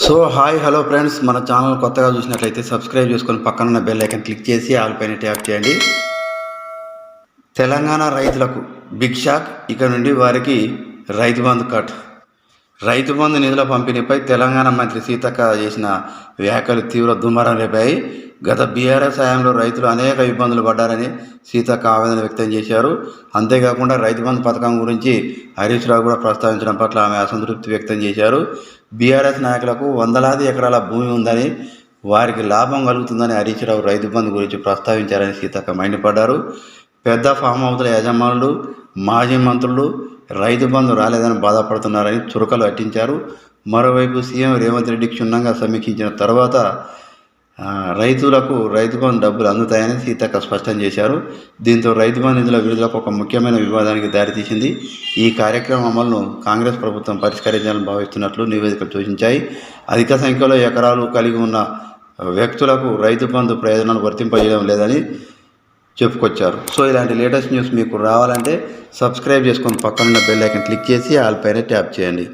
So hi hello friends. మన channel కొత్తగా చూసినట్లయితే సబ్స్క్రైబ్ చేసుకొని పక్కన ఉన్న బెల్ ఐకన్ క్లిక్ చేసి ఆల్ పైన ట్యాప్ చేయండి. తెలంగాణ రైతులకు బిగ్ షాక్. ఇక నుండి వారికి రైతు బంధు కట్. రైతు బంధు నిధుల పంపిణీపై తెలంగాణ మంత్రి సీతక్క చేసిన వ్యాఖ్యలు తీవ్ర దుమారం రేపాయి. గత బీఆర్ఎస్ హయాంలో రైతులు అనేక ఇబ్బందులు పడ్డారని సీతక్క ఆవేదన వ్యక్తం చేశారు. అంతేకాకుండా రైతు బంధు పథకం గురించి హరీష్ రావు కూడా ప్రస్తావించడం పట్ల ఆమె అసంతృప్తి వ్యక్తం చేశారు. బీఆర్ఎస్ నాయకులకు వందలాది ఎకరాల భూమి ఉందని వారికి లాభం కలుగుతుందని హరీష్ రావు రైతు బంధు గురించి ప్రస్తావించారని సీతక్క మండిపడ్డారు. పెద్ద ఫామ్ హౌస్ల యజమానులు మాజీ మంత్రులు రైతు బంధు రాలేదని బాధపడుతున్నారని చురకలు అట్టించారు. మరోవైపు సీఎం రేవంత్ రెడ్డి క్షుణ్ణంగా సమీక్షించిన తర్వాత రైతులకు రైతు బంధు డబ్బులు అందుతాయని సీతక్క స్పష్టం చేశారు. దీంతో రైతు బంధు నిధుల విడుదలకు ఒక ముఖ్యమైన వివాదానికి దారితీసింది. ఈ కార్యక్రమం అమలును కాంగ్రెస్ ప్రభుత్వం పరిష్కరించాలని భావిస్తున్నట్లు నివేదికలు సూచించాయి. అధిక సంఖ్యలో ఎకరాలు కలిగి ఉన్న వ్యక్తులకు రైతు బంధు ప్రయోజనాలు వర్తింపజేయడం లేదని చెప్పుకొచ్చారు. సో ఇలాంటి లేటెస్ట్ న్యూస్ మీకు రావాలంటే సబ్స్క్రైబ్ చేసుకొని పక్కనున్న బెల్ ఐకన్ క్లిక్ చేసి వాళ్ళ పైన ట్యాప్ చేయండి.